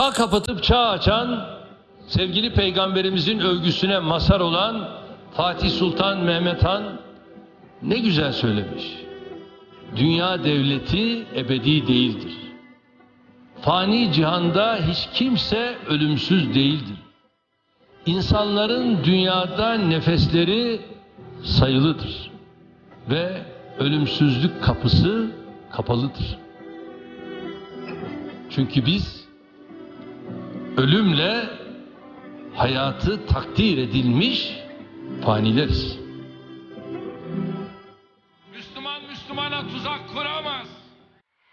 Çağ kapatıp çağ açan, sevgili peygamberimizin övgüsüne mazhar olan Fatih Sultan Mehmet Han ne güzel söylemiş. Dünya devleti ebedi değildir. Fani cihanda hiç kimse ölümsüz değildir. İnsanların dünyada nefesleri sayılıdır ve ölümsüzlük kapısı kapalıdır. Çünkü biz ölümle hayatı takdir edilmiş fanileriz. Müslüman Müslümana tuzak kuramaz.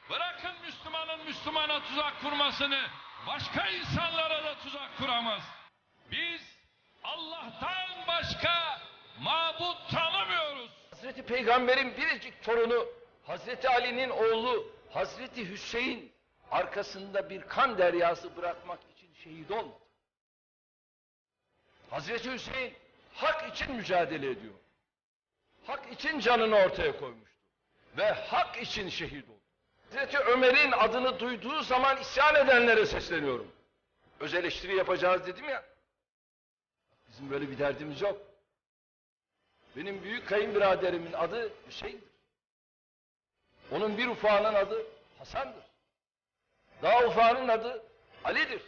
Bırakın Müslümanın Müslümana tuzak kurmasını, başka insanlara da tuzak kuramaz. Biz Allah'tan başka mabut tanımıyoruz. Hazreti Peygamber'in biricik torunu Hazreti Ali'nin oğlu Hazreti Hüseyin arkasında bir kan deryası bırakmak için şehit olmadı. Hazreti Hüseyin hak için mücadele ediyor. Hak için canını ortaya koymuştu. Ve hak için şehit oldu. Hazreti Ömer'in adını duyduğu zaman isyan edenlere sesleniyorum. Öz eleştiri yapacağız dedim ya. Bizim böyle bir derdimiz yok. Benim büyük kayınbiraderimin adı Hüseyin'dir. Onun bir ufağının adı Hasan'dır. Daha ufağının adı Ali'dir.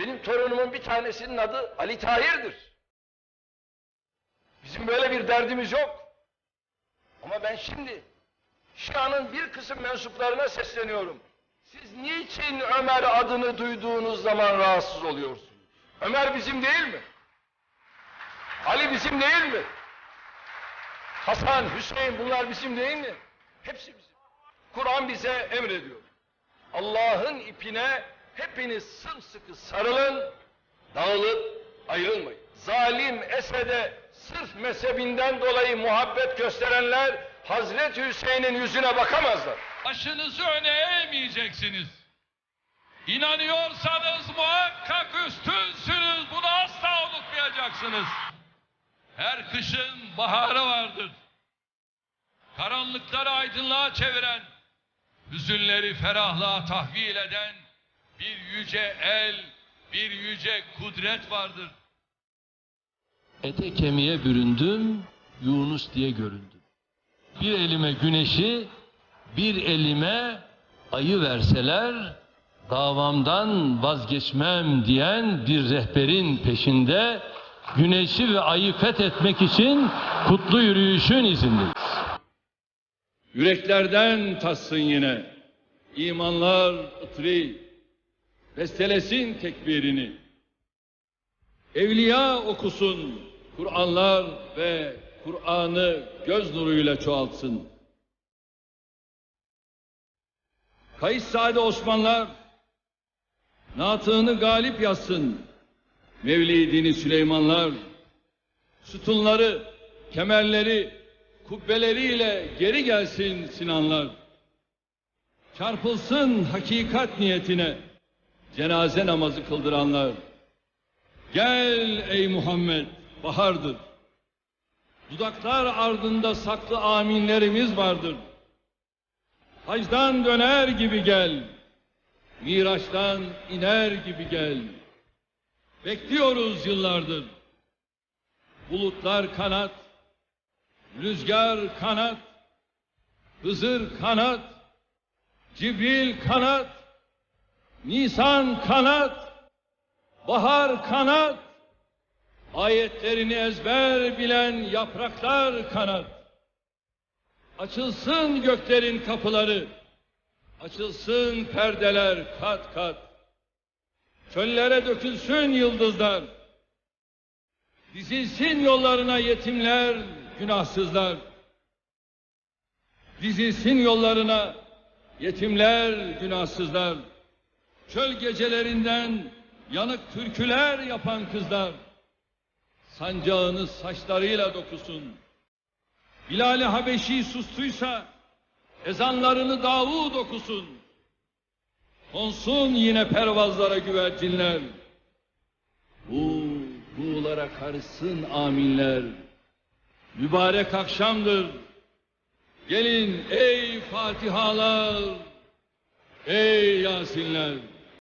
Benim torunumun bir tanesinin adı Ali Tahir'dir. Bizim böyle bir derdimiz yok. Ama ben şimdi Şia'nın bir kısım mensuplarına sesleniyorum. Siz niçin Ömer adını duyduğunuz zaman rahatsız oluyorsunuz? Ömer bizim değil mi? Ali bizim değil mi? Hasan, Hüseyin bunlar bizim değil mi? Hepsi bizim. Kur'an bize emrediyor. Allah'ın ipine hepiniz sımsıkı sarılın, dağılıp ayrılmayın. Zalim Esed'e sırf mezhebinden dolayı muhabbet gösterenler Hazreti Hüseyin'in yüzüne bakamazlar. Başınızı öne eğmeyeceksiniz. İnanıyorsanız muhakkak üstünsünüz. Bunu asla unutmayacaksınız. Her kışın baharı vardır. Karanlıkları aydınlığa çeviren, hüzünleri ferahlığa tahvil eden bir yüce el, bir yüce kudret vardır. Ete kemiğe büründüm, Yunus diye göründüm. Bir elime güneşi, bir elime ayı verseler, davamdan vazgeçmem diyen bir rehberin peşinde güneşi ve ayı fethetmek için kutlu yürüyüşün izindeyiz. Yüreklerden tassın yine imanlar ıtri, bestelesin tekbirini. Evliya okusun Kur'anlar ve Kur'an'ı göz nuruyla çoğaltsın. Kayıs Sade Osmanlar Naatığını galip yazsın. Mevlidini Süleymanlar sütunları, kemerleri, kubbeleriyle geri gelsin Sinanlar. Çarpılsın hakikat niyetine cenaze namazı kıldıranlar. Gel ey Muhammed, bahardır. Dudaklar ardında saklı aminlerimiz vardır. Hacdan döner gibi gel. Miraçtan iner gibi gel. Bekliyoruz yıllardır. Bulutlar kanat, rüzgar kanat, Hızır kanat, Cibril kanat, Nisan kanat, bahar kanat, ayetlerini ezber bilen yapraklar kanat. Açılsın göklerin kapıları, açılsın perdeler kat kat. Çöllere dökülsün yıldızlar. Dizilsin yollarına yetimler, günahsızlar. Dizilsin yollarına yetimler, günahsızlar. Çöl gecelerinden yanık türküler yapan kızlar. Sancağını saçlarıyla dokusun. Bilal-i Habeşi sustuysa ezanlarını Davud okusun. Konsun yine pervazlara güvercinler. Bu buğulara karışsın aminler. Mübarek akşamdır. Gelin ey Fatihalar, Ey Yasinler!